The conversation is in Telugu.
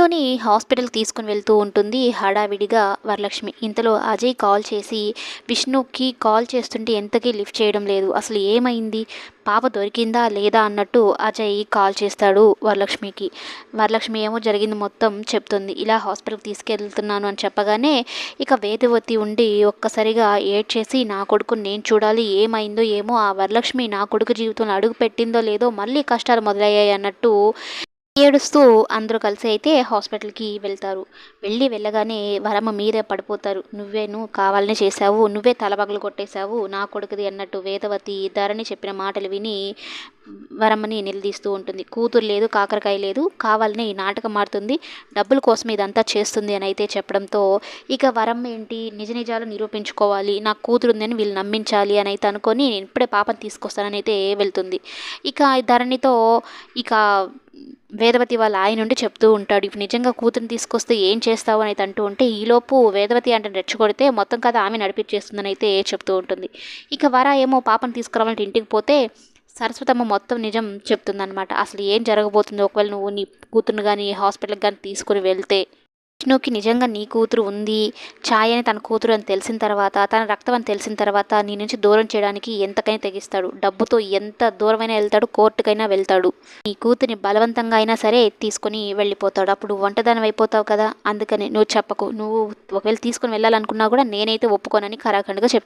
ఇంట్లోని హాస్పిటల్కి తీసుకుని వెళ్తూ ఉంటుంది. హడావిడిగా వరలక్ష్మి ఇంతలో అజయ్ కాల్ చేసి విష్ణుకి కాల్ చేస్తుంటే ఎంతకీ లిఫ్ట్ చేయడం లేదు. అసలు ఏమైంది? పాప దొరికిందా లేదా? అన్నట్టు అజయ్ కాల్ చేస్తాడు వరలక్ష్మికి. వరలక్ష్మి ఏమో జరిగింది మొత్తం చెప్తుంది. ఇలా హాస్పిటల్కి తీసుకెళ్తున్నాను అని చెప్పగానే ఇక వేదవతి ఉండి ఒక్కసారిగా ఏడ్చేసి నా కొడుకుని నేను చూడాలి. ఏమైందో ఏమో ఆ వరలక్ష్మి నా కొడుకు జీవితంలో అడుగు పెట్టిందో లేదో మళ్ళీ కష్టాలు మొదలయ్యాయి అన్నట్టు ఏడుస్తూ అందరూ కలిసి అయితే హాస్పిటల్కి వెళ్తారు. వెళ్ళి వెళ్ళగానే వరమ్మ మీరే పడిపోతారు. నువ్వేను కావాలని చేశావు. నువ్వే తలబగలు కొట్టేశావు. నా కొడుకుది అన్నట్టు వేదవతి ధరణి చెప్పిన మాటలు విని వరమ్మని నిలదీస్తూ ఉంటుంది. కూతురు లేదు కాకరకాయ లేదు. కావాలని ఈ నాటకం ఆడుతుంది. డబ్బుల కోసం ఇదంతా చేస్తుంది అని అయితే చెప్పడంతో ఇక వరమ్మ ఏంటి? నిజ నిజాలు నిరూపించుకోవాలి. నాకు కూతురు ఉందని వీళ్ళు నమ్మించాలి అని అయితే అనుకొని నేను ఇప్పుడే పాపను తీసుకొస్తానని అయితే వెళ్తుంది. ఇక ధరణితో ఇక వేదవతి వాళ్ళ ఆయన నుండి చెప్తూ ఉంటాడు ఇప్పుడు నిజంగా కూతురిని తీసుకొస్తే ఏం చేస్తావు? అనేది అంటూ ఉంటే ఈలోపు వేదవతి అంటే రెచ్చగొడితే మొత్తం కథ ఆమె నడిపించేస్తుందని అయితే చెప్తూ ఉంటుంది. ఇక వర ఏమో పాపను తీసుకురావాలంటే ఇంటికి పోతే సరస్వతమ్మ మొత్తం నిజం చెప్తుందనమాట అసలు ఏం జరగబోతుందో? ఒకవేళ నువ్వు నీ కూతురుని కానీ హాస్పిటల్కి కానీ తీసుకుని వెళ్తే విష్ణుకి నిజంగా నీ కూతురు ఉంది ఛాయ్ అని తన కూతురు అని తెలిసిన తర్వాత తన రక్తం అని తెలిసిన తర్వాత నీ నుంచి దూరం చేయడానికి ఎంతకైనా తెగిస్తాడు. డబ్బుతో ఎంత దూరమైనా వెళ్తాడు కోర్టుకైనా వెళ్తాడు. నీ కూతురిని బలవంతంగా అయినా సరే తీసుకొని వెళ్ళిపోతాడు. అప్పుడు వంటదానం అయిపోతావు కదా అందుకని నువ్వు చెప్పకు. నువ్వు ఒకవేళ తీసుకొని వెళ్ళాలనుకున్నా కూడా నేనైతే ఒప్పుకోనని కరాఖండ్గా చెప్పాను.